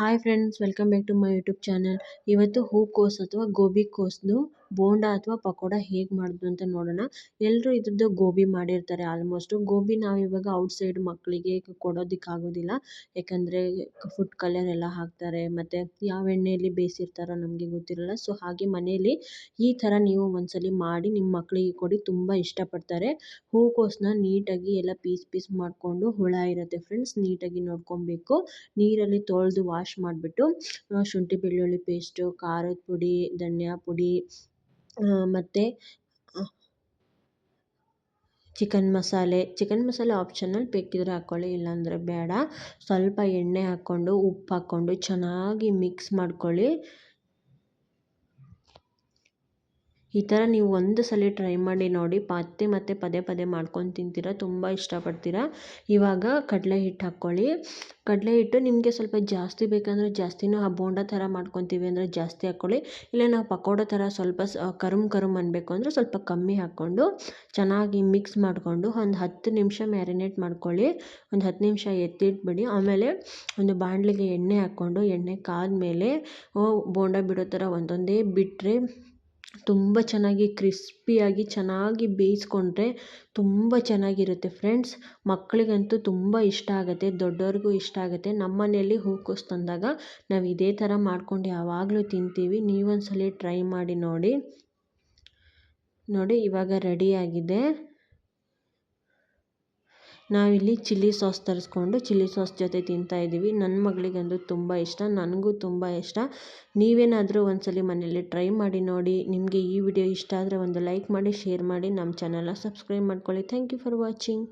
Hi friends welcome back to my YouTube channel ಇವತ್ತು ಹೂಕೋಸು ಅಥವಾ ಗೋಬಿ ಕೋಸ್ದು ಬೋಂಡ ಅಥವಾ ಪಕೋಡ ಹೇಗೆ ಮಾಡೋದು ಅಂತ ನೋಡೋಣ. ಎಲ್ಲರೂ ಇದ್ರದ್ದು ಗೋಬಿ ಮಾಡಿರ್ತಾರೆ ಆಲ್ಮೋಸ್ಟು ಗೋಬಿ ನಾವು ಇವಾಗ ಔಟ್ಸೈಡ್ ಮಕ್ಕಳಿಗೆ ಕೊಡೋದಕ್ಕೆ ಆಗೋದಿಲ್ಲ. ಯಾಕಂದರೆ ಫುಡ್ ಕಲರ್ ಎಲ್ಲ ಹಾಕ್ತಾರೆ, ಮತ್ತು ಯಾವ ಎಣ್ಣೆಯಲ್ಲಿ ಬೇಯಿಸಿರ್ತಾರೋ ನಮಗೆ ಗೊತ್ತಿರಲ್ಲ. ಸೊ ಹಾಗೆ ಮನೆಯಲ್ಲಿ ಈ ಥರ ನೀವು ಒಂದ್ಸಲಿ ಮಾಡಿ ನಿಮ್ಮ ಮಕ್ಕಳಿಗೆ ಕೊಡಿ, ತುಂಬ ಇಷ್ಟಪಡ್ತಾರೆ. ಹೂಕೋಸನ್ನ ನೀಟಾಗಿ ಎಲ್ಲ ಪೀಸ್ ಪೀಸ್ ಮಾಡಿಕೊಂಡು ಹುಳ ಇರುತ್ತೆ ಫ್ರೆಂಡ್ಸ್ ನೀಟಾಗಿ ನೋಡ್ಕೊಬೇಕು. ನೀರಲ್ಲಿ ತೊಳೆದು ವಾಶ್ ಮಾಡಿಬಿಟ್ಟು, ಶುಂಠಿ ಬೆಳ್ಳುಳ್ಳಿ ಪೇಸ್ಟು ಖಾರದ ಪುಡಿ, ಧನಿಯಾ ಪುಡಿ ಮತ್ತು ಚಿಕನ್ ಮಸಾಲೆ ಚಿಕನ್ ಮಸಾಲೆ ಆಪ್ಷನಲ್ ಬೇಕಿದ್ರೆ ಹಾಕ್ಕೊಳ್ಳಿ ಇಲ್ಲಾಂದರೆ ಬೇಡ. ಸ್ವಲ್ಪ ಎಣ್ಣೆ ಹಾಕ್ಕೊಂಡು, ಉಪ್ಪು ಹಾಕ್ಕೊಂಡು ಚೆನ್ನಾಗಿ ಮಿಕ್ಸ್ ಮಾಡ್ಕೊಳ್ಳಿ. ಈ ಥರ ನೀವು ಒಂದು ಸಲ ಟ್ರೈ ಮಾಡಿ ನೋಡಿ ಮತ್ತೆ ಮತ್ತೆ ಪದೇ ಪದೇ ಮಾಡ್ಕೊಂಡು ತಿಂತೀರ, ತುಂಬ ಇಷ್ಟಪಡ್ತೀರ. ಇವಾಗ ಕಡಲೆ ಹಿಟ್ಟು ಹಾಕ್ಕೊಳ್ಳಿ. ಕಡಲೆ ಹಿಟ್ಟು ನಿಮಗೆ ಸ್ವಲ್ಪ ಜಾಸ್ತಿ ಬೇಕಂದರೆ ಜಾಸ್ತಿನೂ ಆ ಬೋಂಡ ಥರ ಮಾಡ್ಕೊತೀವಿ ಅಂದರೆ ಜಾಸ್ತಿ ಹಾಕ್ಕೊಳ್ಳಿ. ಇಲ್ಲ ನಾವು ಪಕೋಡ ಥರ ಸ್ವಲ್ಪ ಕರುಮ್ ಕರುಮ್ ಅನ್ನಬೇಕು ಅಂದರೆ ಸ್ವಲ್ಪ ಕಮ್ಮಿ ಹಾಕ್ಕೊಂಡು ಚೆನ್ನಾಗಿ ಮಿಕ್ಸ್ ಮಾಡಿಕೊಂಡು ಒಂದು ಹತ್ತು ನಿಮಿಷ ಮ್ಯಾರಿನೇಟ್ ಮಾಡ್ಕೊಳ್ಳಿ. ಒಂದು ಹತ್ತು ನಿಮಿಷ ಎತ್ತಿಟ್ಬಿಡಿ. ಆಮೇಲೆ ಒಂದು ಬಾಣಲಿಗೆ ಎಣ್ಣೆ ಹಾಕ್ಕೊಂಡು ಎಣ್ಣೆ ಕಾದ ಮೇಲೆ ಬೋಂಡ ಬಿಡೋ ಥರ ಒಂದೊಂದೇ ಬಿಟ್ಟರೆ ತುಂಬ ಚೆನ್ನಾಗಿ ಕ್ರಿಸ್ಪಿಯಾಗಿ ಚೆನ್ನಾಗಿ ಬೇಯಿಸ್ಕೊಂಡ್ರೆ ತುಂಬ ಚೆನ್ನಾಗಿರುತ್ತೆ ಫ್ರೆಂಡ್ಸ್. ಮಕ್ಕಳಿಗಂತೂ ತುಂಬ ಇಷ್ಟ ಆಗುತ್ತೆ ದೊಡ್ಡೋರಿಗೂ ಇಷ್ಟ ಆಗುತ್ತೆ. ನಮ್ಮ ಮನೆಯಲ್ಲಿ ಹೂಕೋಸು ತಂದಾಗ ನಾವು ಇದೇ ಥರ ಮಾಡ್ಕೊಂಡು ಯಾವಾಗಲೂ ತಿಂತೀವಿ. ನೀವೊಂದ್ಸಲಿ ಟ್ರೈ ಮಾಡಿ ನೋಡಿ. ನೋಡಿ, ಇವಾಗ ರೆಡಿಯಾಗಿದೆ ನಾವಿಲ್ಲಿ ಚಿಲ್ಲಿ ಸಾಸ್ ತರಿಸ್ಕೊಂಡು ಚಿಲ್ಲಿ ಸಾಸ್ ಜೊತೆ ತಿಂತಾ ಇದ್ದೀವಿ. ನನ್ನ ಮಗಳಿಗಂತೂ ತುಂಬ ಇಷ್ಟ, ನನಗೂ ತುಂಬ ಇಷ್ಟ. ನೀವೇನಾದರೂ ಒಂದ್ಸಲಿ ಮನೆಯಲ್ಲಿ ಟ್ರೈ ಮಾಡಿ ನೋಡಿ, ನಿಮಗೆ ಈ ವಿಡಿಯೋ ಇಷ್ಟ ಆದರೆ ಒಂದು ಲೈಕ್ ಮಾಡಿ, ಶೇರ್ ಮಾಡಿ ನಮ್ಮ ಚಾನಲ್ನ ಸಬ್ಸ್ಕ್ರೈಬ್ ಮಾಡ್ಕೊಳ್ಳಿ. Thank you for watching.